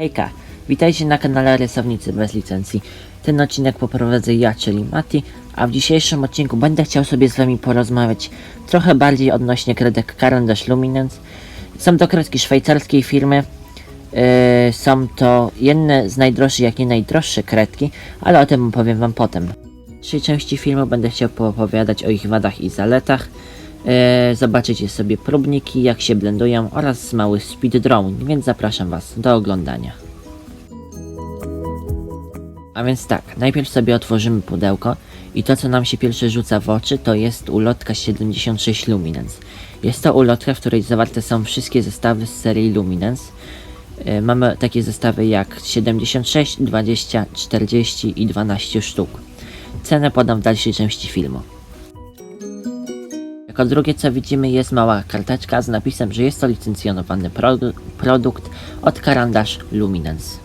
Hejka, witajcie na kanale Rysownicy bez licencji. Ten odcinek poprowadzę ja, czyli Mati, a w dzisiejszym odcinku będę chciał sobie z wami porozmawiać trochę bardziej odnośnie kredek Carandash Luminance. Są to kredki szwajcarskiej firmy. Yy, są to jedne z najdroższych, jak nie najdroższe kredki, ale o tym opowiem wam potem. W trzeciej części filmu będę chciał poopowiadać o ich wadach i zaletach. Yy, zobaczycie sobie próbniki, jak się blendują oraz mały speed drawing, więc zapraszam was do oglądania. A więc tak, najpierw sobie otworzymy pudełko i to co nam się pierwsze rzuca w oczy to jest ulotka 76 Luminance. Jest to ulotka, w której zawarte są wszystkie zestawy z serii Luminance. Yy, Mamy takie zestawy jak 76, 20, 40 i 12 sztuk. Cenę podam w dalszej części filmu. Jako drugie co widzimy jest mała karteczka z napisem, że jest to licencjonowany produ- produkt od Carandash Luminance.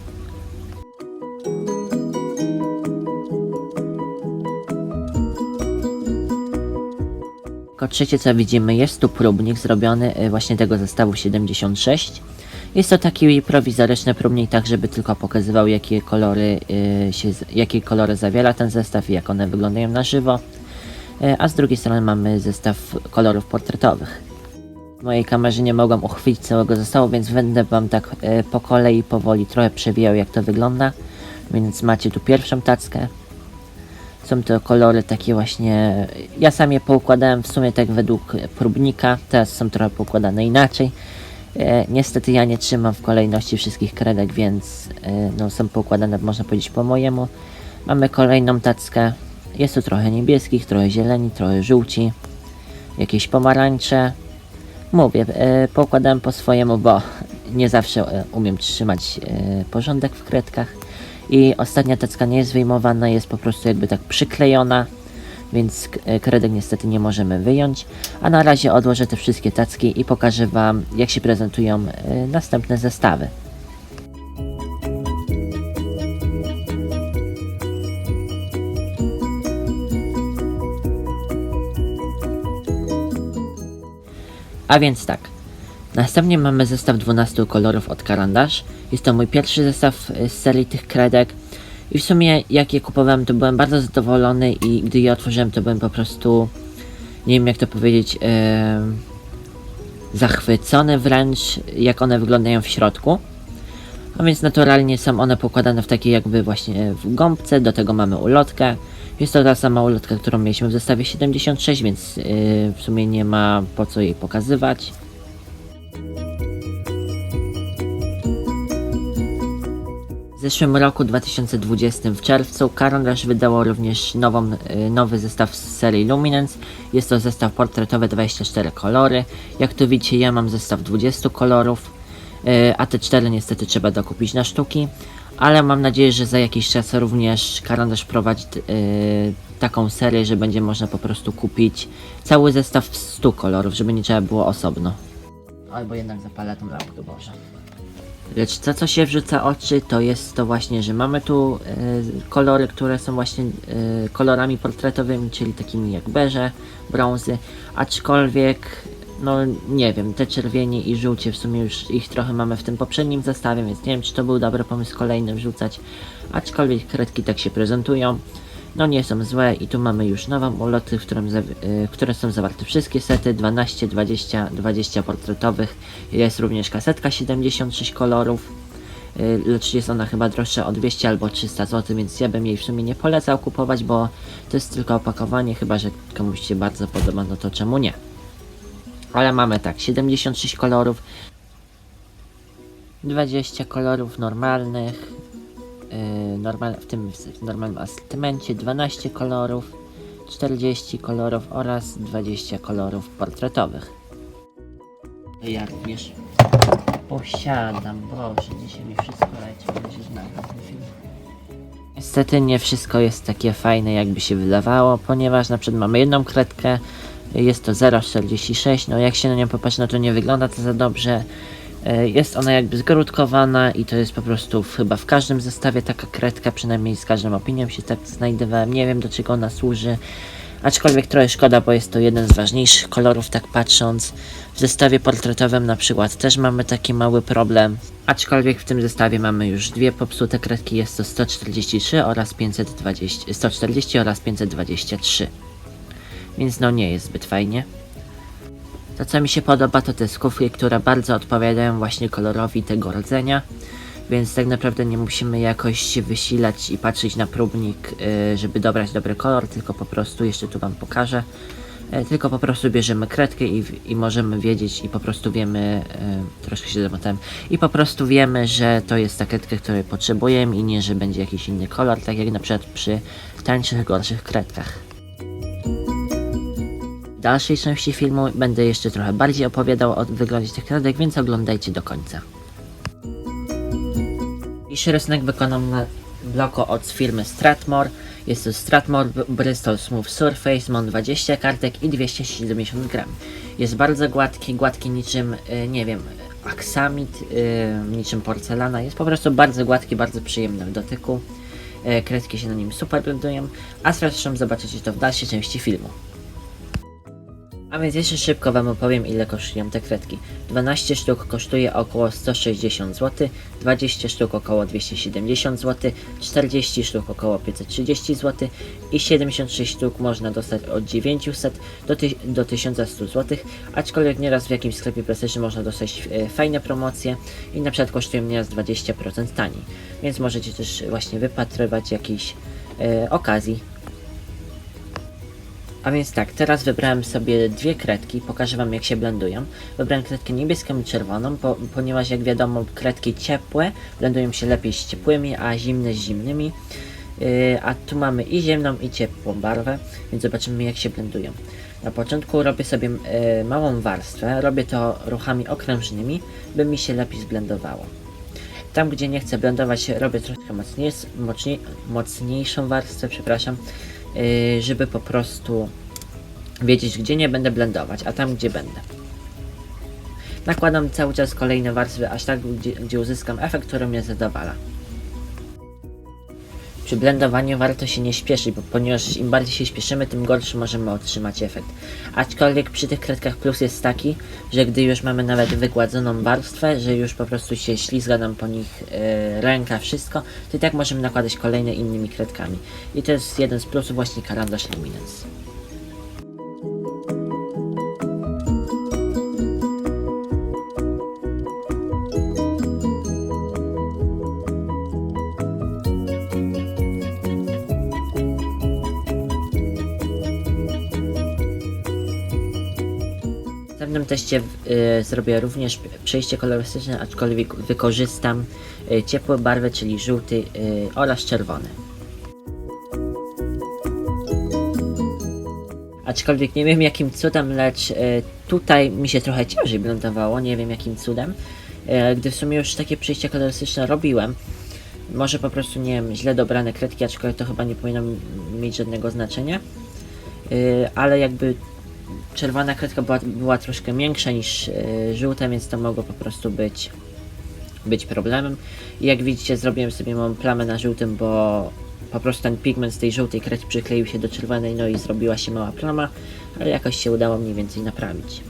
Jako trzecie co widzimy jest tu próbnik zrobiony y, właśnie tego zestawu 76. Jest to taki prowizoryczny próbnik, tak żeby tylko pokazywał jakie kolory, y, się, jakie kolory zawiera ten zestaw i jak one wyglądają na żywo. E, a z drugiej strony mamy zestaw kolorów portretowych. W mojej kamerze nie mogłam uchwycić całego zestawu, więc będę wam tak e, po kolei powoli trochę przewijał jak to wygląda. Więc macie tu pierwszą tackę. Są to kolory takie właśnie. Ja sam je poukładałem w sumie tak według próbnika. Teraz są trochę poukładane inaczej. E, niestety ja nie trzymam w kolejności wszystkich kredek, więc no, są poukładane można powiedzieć po mojemu. Mamy kolejną tackę. Jest tu trochę niebieskich, trochę zieleni, trochę żółci, jakieś pomarańcze. Mówię, e, pokładałem po swojemu, bo nie zawsze e, umiem trzymać e, porządek w kredkach. I ostatnia tacka nie jest wyjmowana, jest po prostu jakby tak przyklejona, więc e, kredek niestety nie możemy wyjąć. A na razie odłożę te wszystkie tacki i pokażę Wam, jak się prezentują e, następne zestawy. A więc tak. Następnie mamy zestaw 12 kolorów od Carandash. Jest to mój pierwszy zestaw y, z serii tych kredek. I w sumie jak je kupowałem, to byłem bardzo zadowolony i gdy je otworzyłem, to byłem po prostu, nie wiem jak to powiedzieć, em, zachwycony wręcz, jak one wyglądają w środku. A więc naturalnie są one pokładane w takiej jakby właśnie w gąbce, do tego mamy ulotkę. Jest to ta sama ulotka, którą mieliśmy w zestawie 76, więc yy, w sumie nie ma po co jej pokazywać. W zeszłym roku 2020 w czerwcu Carandash wydało również nową, y, nowy zestaw z serii Luminance. Jest to zestaw portretowy 24 kolory. Jak tu widzicie ja mam zestaw 20 kolorów, y, a te 4 niestety trzeba dokupić na sztuki. Ale mam nadzieję, że za jakiś czas również Carandash prowadzi y, taką serię, że będzie można po prostu kupić cały zestaw z 100 kolorów, żeby nie trzeba było osobno. Albo jednak zapalę tą lampkę, Boże. Lecz to, co się wrzuca oczy, to jest to właśnie, że mamy tu e, kolory, które są właśnie e, kolorami portretowymi, czyli takimi jak beże, brązy, aczkolwiek, no nie wiem, te czerwienie i żółcie, w sumie już ich trochę mamy w tym poprzednim zestawie, więc nie wiem, czy to był dobry pomysł kolejny wrzucać, aczkolwiek kredki tak się prezentują. No nie są złe i tu mamy już nową ulotkę, w, którym zawi- y, w której są zawarte wszystkie sety 12, 20, 20 portretowych. Jest również kasetka 76 kolorów. y, Lecz jest ona chyba droższa o 200 albo 300 zł, więc ja bym jej w sumie nie polecał kupować, bo to jest tylko opakowanie, chyba że komuś się bardzo podoba, no to czemu nie. Ale mamy tak, 76 kolorów, 20 kolorów normalnych, yy, normal, w tym w normalnym asortymencie 12 kolorów, 40 kolorów oraz 20 kolorów portretowych. Ja również posiadam, Boże, dzisiaj mi wszystko leci, będzie nagrać ten film. Niestety nie wszystko jest takie fajne jakby się wydawało, ponieważ na przykład mamy jedną kredkę, jest to 0,46, no jak się na nią popatrzy, no to nie wygląda to za dobrze. E, Jest ona jakby zgrudkowana i to jest po prostu w, chyba w każdym zestawie taka kredka, przynajmniej z każdą opinią się tak znajdowałem. Nie wiem do czego ona służy, Aczkolwiek trochę szkoda, bo jest to jeden z ważniejszych kolorów, tak patrząc. W zestawie portretowym na przykład też mamy taki mały problem. Aczkolwiek w tym zestawie mamy już dwie popsute kredki, jest to 143 oraz 520, 140 oraz 523. Więc no nie jest zbyt fajnie. To co mi się podoba to te skówki, które bardzo odpowiadają właśnie kolorowi tego rdzenia. Więc tak naprawdę nie musimy jakoś się wysilać i patrzeć na próbnik, y, żeby dobrać dobry kolor, tylko po prostu, jeszcze tu wam pokażę, y, tylko po prostu bierzemy kredkę i, i możemy wiedzieć i po prostu wiemy, y, troszkę się zamotałem, i po prostu wiemy, że to jest ta kredka, której potrzebujemy i nie, że będzie jakiś inny kolor, tak jak na przykład przy tańszych, gorszych kredkach. Dalszej części filmu będę jeszcze trochę bardziej opowiadał o wyglądzie tych kredek, więc oglądajcie do końca. Dzisiejszy rysunek wykonam na bloko od firmy Stratmore. Jest to Stratmore Bristol Smooth Surface, mam 20 kartek i 270 gram. Jest bardzo gładki, gładki niczym, y, nie wiem, aksamit, y, niczym porcelana. Jest po prostu bardzo gładki, bardzo przyjemny w dotyku. Y, Kredki się na nim super blendują, a zresztą zobaczycie to w dalszej części filmu. A więc jeszcze szybko Wam opowiem ile kosztują te kredki. 12 sztuk kosztuje około 160 zł, 20 sztuk około 270 zł, 40 sztuk około 530 zł i 76 sztuk można dostać od 900 do, do 1100 zł, aczkolwiek nieraz w jakimś sklepie plastycznym można dostać e, fajne promocje i na przykład kosztują nieraz 20% taniej, więc możecie też właśnie wypatrywać jakiejś e, okazji a więc tak, teraz wybrałem sobie dwie kredki, pokażę wam jak się blendują. Wybrałem kredkę niebieską i czerwoną, po, ponieważ jak wiadomo kredki ciepłe blendują się lepiej z ciepłymi, a zimne z zimnymi. Yy, a tu mamy i ziemną i ciepłą barwę, więc zobaczymy jak się blendują. Na początku robię sobie yy, małą warstwę, robię to ruchami okrężnymi, by mi się lepiej zblendowało. Tam gdzie nie chcę blendować robię troszkę mocniej, mocniej, mocniejszą warstwę, przepraszam, żeby po prostu wiedzieć gdzie nie będę blendować, a tam gdzie będę. Nakładam cały czas kolejne warstwy, aż tak gdzie, gdzie uzyskam efekt, który mnie zadowala. Przy blendowaniu warto się nie śpieszyć, bo ponieważ im bardziej się śpieszymy, tym gorszy możemy otrzymać efekt. Aczkolwiek przy tych kredkach plus jest taki, że gdy już mamy nawet wygładzoną warstwę, że już po prostu się ślizga nam po nich e, ręka, wszystko, to i tak możemy nakładać kolejne innymi kredkami. I to jest jeden z plusów właśnie karandasz Luminance. Następnym teście y, zrobię również przejście kolorystyczne, aczkolwiek wykorzystam y, ciepłe barwy, czyli żółty y, oraz czerwony. Aczkolwiek nie wiem jakim cudem, lecz y, tutaj mi się trochę ciężej blendowało, nie wiem jakim cudem, y, gdy w sumie już takie przejścia kolorystyczne robiłem. Może po prostu, nie wiem, źle dobrane kredki, aczkolwiek to chyba nie powinno mieć żadnego znaczenia. Y, ale jakby czerwona kredka była, była troszkę większa niż e, żółta, więc to mogło po prostu być, być problemem. I jak widzicie, zrobiłem sobie małą plamę na żółtym, bo po prostu ten pigment z tej żółtej kredki przykleił się do czerwonej, no i zrobiła się mała plama, ale jakoś się udało mniej więcej naprawić.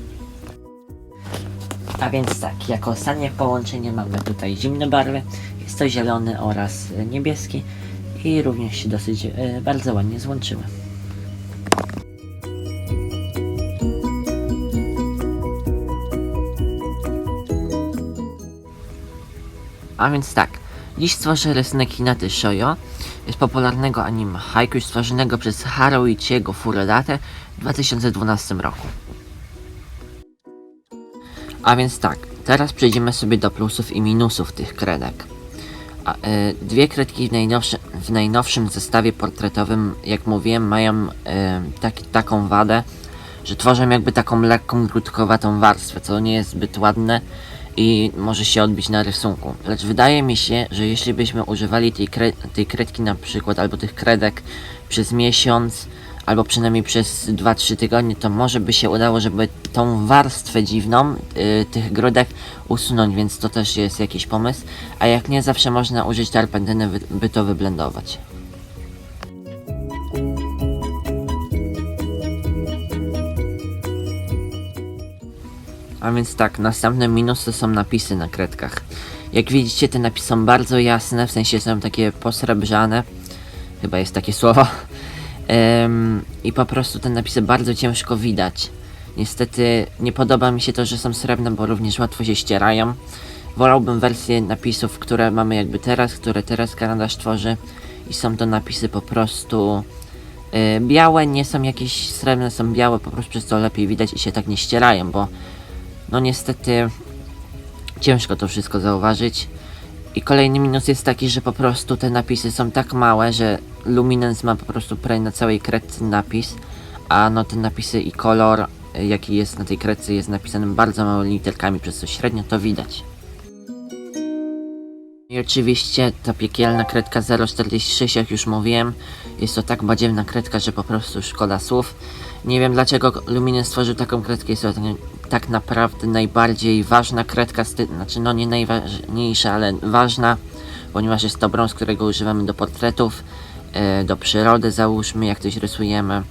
A więc tak, jako ostatnie połączenie mamy tutaj zimne barwy, jest to zielony oraz niebieski i również się dosyć e, bardzo ładnie złączyły. A więc tak, dziś stworzę rysunek Hinaty Shoyo z popularnego anime Haiku stworzonego przez Haruichiego Furodate w 2012 roku. A więc tak, teraz przejdziemy sobie do plusów i minusów tych kredek. A, y, dwie kredki w, najnowszy, w najnowszym zestawie portretowym, jak mówiłem, mają y, taki, taką wadę, że tworzą jakby taką lekką, grudkowatą warstwę, co nie jest zbyt ładne i może się odbić na rysunku. Lecz wydaje mi się, że jeśli byśmy używali tej, kre tej kredki na przykład, albo tych kredek przez miesiąc, albo przynajmniej przez 2-3 tygodnie, to może by się udało, żeby tą warstwę dziwną y, tych grodek usunąć, więc to też jest jakiś pomysł. A jak nie, zawsze można użyć tarpentyny, by to wyblendować. A więc tak, następny minus to są napisy na kredkach. Jak widzicie, te napisy są bardzo jasne, w sensie są takie posrebrzane. Chyba jest takie słowo. Em, I po prostu te napisy bardzo ciężko widać. Niestety nie podoba mi się to, że są srebrne, bo również łatwo się ścierają. Wolałbym wersję napisów, które mamy jakby teraz, które teraz kalendarz tworzy. I są to napisy po prostu e, białe, nie są jakieś srebrne, są białe, po prostu przez to lepiej widać i się tak nie ścierają, bo no niestety ciężko to wszystko zauważyć. I kolejny minus jest taki, że po prostu te napisy są tak małe, że Luminance ma po prostu prawie na całej kredce napis, a no te napisy i kolor, jaki jest na tej kredce, jest napisany bardzo małymi literkami, przez co średnio to widać. I oczywiście ta piekielna kredka 046, jak już mówiłem, jest to tak badziewna kredka, że po prostu szkoda słów. Nie wiem dlaczego Luminance stworzył taką kredkę, jest to tak, naprawdę najbardziej ważna kredka, znaczy no nie najważniejsza, ale ważna, ponieważ jest to brąz, którego używamy do portretów, e, do przyrody załóżmy, jak coś rysujemy.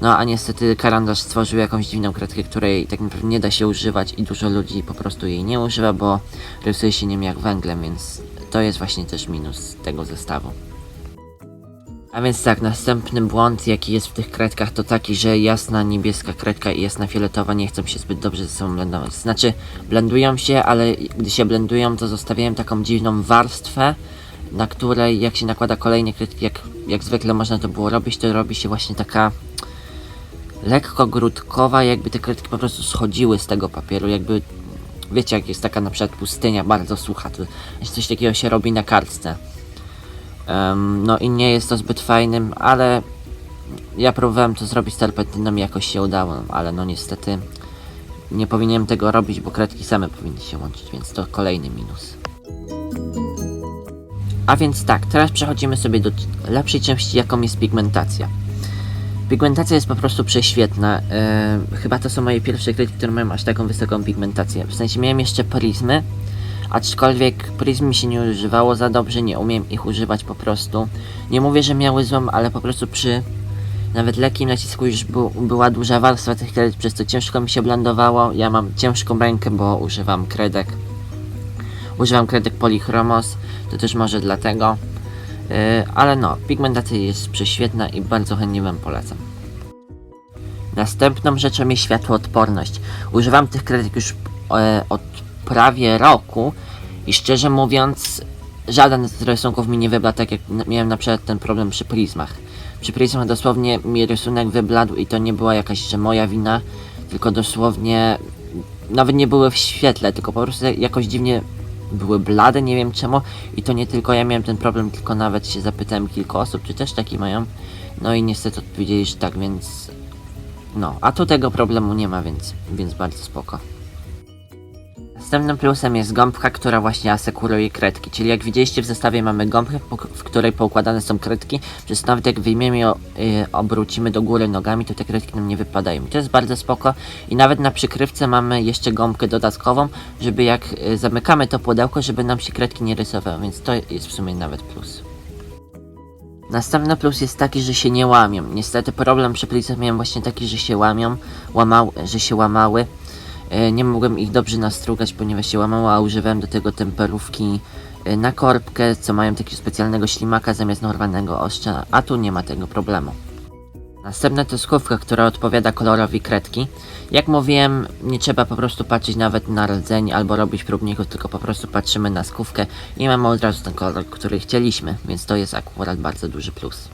No a niestety karandasz stworzył jakąś dziwną kredkę, której tak naprawdę nie da się używać i dużo ludzi po prostu jej nie używa, bo rysuje się nim jak węglem, więc to jest właśnie też minus tego zestawu. A więc tak, następny błąd jaki jest w tych kredkach to taki, że jasna niebieska kredka i jasna fioletowa nie chcą się zbyt dobrze ze sobą blendować. Znaczy, blendują się, ale gdy się blendują to zostawiają taką dziwną warstwę, na której jak się nakłada kolejne kredki, jak, jak zwykle można to było robić, to robi się właśnie taka lekko grudkowa, jakby te kredki po prostu schodziły z tego papieru, jakby wiecie jak jest taka na przykład pustynia bardzo sucha, to coś takiego się robi na kartce. Em, no i nie jest to zbyt fajnym, ale ja próbowałem to zrobić z terpentyną i jakoś się udało, ale no niestety nie powinienem tego robić, bo kredki same powinny się łączyć, więc to kolejny minus. A więc tak, teraz przechodzimy sobie do lepszej części, jaką jest pigmentacja. Pigmentacja jest po prostu prześwietna. E, chyba to są moje pierwsze kredki, które mają aż taką wysoką pigmentację. W sensie miałem jeszcze prizmy, aczkolwiek prizm mi się nie używało za dobrze, nie umiem ich używać po prostu. Nie mówię, że miały złą, ale po prostu przy nawet lekkim nacisku już bu, była duża warstwa tych kredek, przez co ciężko mi się blendowało. Ja mam ciężką rękę, bo używam kredek. Używam kredek Polychromos, to też może dlatego. Yy, ale no, pigmentacja jest prześwietna i bardzo chętnie Wam polecam. Następną rzeczą jest światłoodporność. Używam tych kredek już e, od prawie roku i szczerze mówiąc, żaden z rysunków mi nie wybladł, tak jak miałem na przykład ten problem przy prizmach. Przy prizmach dosłownie mi rysunek wybladł i to nie była jakaś, że moja wina, tylko dosłownie nawet nie były w świetle, tylko po prostu jakoś dziwnie były blade, nie wiem czemu i to nie tylko ja miałem ten problem, tylko nawet się zapytałem kilku osób, czy też taki mają. No i niestety odpowiedzieli, że tak, więc no, a tu tego problemu nie ma, więc, więc bardzo spoko. Następnym plusem jest gąbka, która właśnie asekuruje kredki, czyli jak widzieliście w zestawie mamy gąbkę, w której poukładane są kredki, przez nawet jak wyjmiemy ją, y, obrócimy do góry nogami, to te kredki nam nie wypadają. I to jest bardzo spoko i nawet na przykrywce mamy jeszcze gąbkę dodatkową, żeby jak y, zamykamy to pudełko, żeby nam się kredki nie rysowały, więc to jest w sumie nawet plus. Następny plus jest taki, że się nie łamią. Niestety problem przy plicach miałem właśnie taki, że się łamią, łamał, że się łamały. E, Nie mogłem ich dobrze nastrugać, ponieważ się łamało, a używałem do tego temperówki e, na korbkę, co mają takiego specjalnego ślimaka zamiast normalnego ostrza, a tu nie ma tego problemu. Następna to skówka, która odpowiada kolorowi kredki. Jak mówiłem, nie trzeba po prostu patrzeć nawet na rdzeń albo robić próbników, tylko po prostu patrzymy na skówkę i mamy od razu ten kolor, który chcieliśmy, więc to jest akurat bardzo duży plus.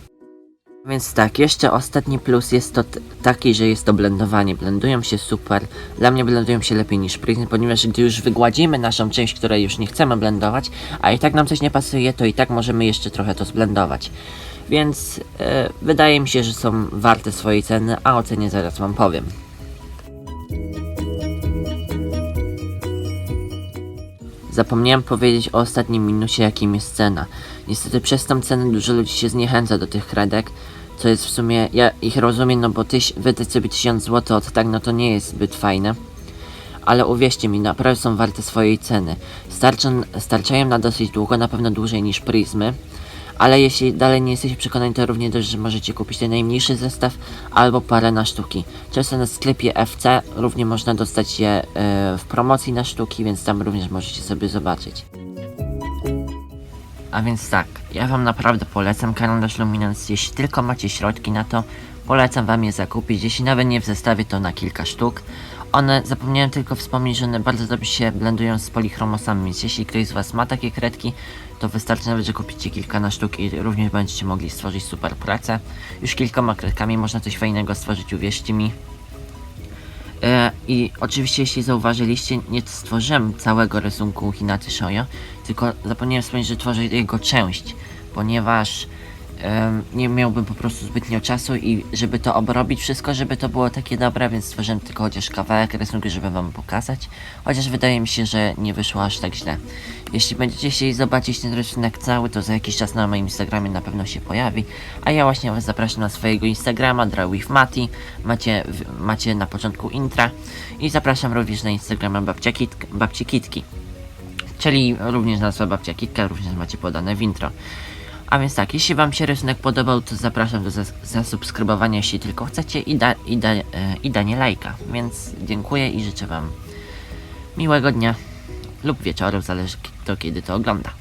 Więc tak, jeszcze ostatni plus jest to taki, że jest to blendowanie. Blendują się super. Dla mnie blendują się lepiej niż Prism, ponieważ gdy już wygładzimy naszą część, której już nie chcemy blendować, a i tak nam coś nie pasuje, to i tak możemy jeszcze trochę to zblendować. Więc e, wydaje mi się, że są warte swojej ceny, a o cenie zaraz wam powiem. Zapomniałem powiedzieć o ostatnim minusie, jakim jest cena. Niestety przez tą cenę dużo ludzi się zniechęca do tych kredek, co jest w sumie, ja ich rozumiem, no bo tyś, wydać sobie 1000 zł od tak, no to nie jest zbyt fajne. Ale uwierzcie mi, naprawdę są warte swojej ceny. Starczą, starczają na dosyć długo, na pewno dłużej niż prizmy, Ale jeśli dalej nie jesteście przekonani, to równie możecie kupić ten najmniejszy zestaw albo parę na sztuki. Często na sklepie FC równie można dostać je e, w promocji na sztuki, więc tam również możecie sobie zobaczyć. A więc tak, ja wam naprawdę polecam kalendarz Luminance, jeśli tylko macie środki na to, polecam wam je zakupić, jeśli nawet nie w zestawie, to na kilka sztuk. One, zapomniałem tylko wspomnieć, że one bardzo dobrze się blendują z polichromosami, więc jeśli ktoś z was ma takie kredki, to wystarczy nawet, że kupicie kilka na sztuk i również będziecie mogli stworzyć super pracę. Już kilkoma kredkami można coś fajnego stworzyć, uwierzcie mi. E, I oczywiście, jeśli zauważyliście, nie stworzyłem całego rysunku Hinaty Shoyo, tylko zapomniałem wspomnieć, że tworzę jego część, ponieważ nie miałbym po prostu zbytnio czasu i żeby to obrobić wszystko, żeby to było takie dobre, więc stworzyłem tylko chociaż kawałek rysunku, żeby wam pokazać. Chociaż wydaje mi się, że nie wyszło aż tak źle. Jeśli będziecie chcieli zobaczyć ten rysunek cały, to za jakiś czas na moim Instagramie na pewno się pojawi. A ja właśnie was zapraszam na swojego Instagrama, Draw with Mati. Macie, macie na początku intra. I zapraszam również na Instagrama babcia Kit, babci Kitki. Czyli również nazwa babcia Kitka, również macie podane w intro. A więc tak, jeśli wam się rysunek podobał, to zapraszam do zas- zasubskrybowania, jeśli tylko chcecie i, da, i, da, e, i danie lajka. Więc dziękuję i życzę wam miłego dnia lub wieczoru, zależy kto kiedy to ogląda.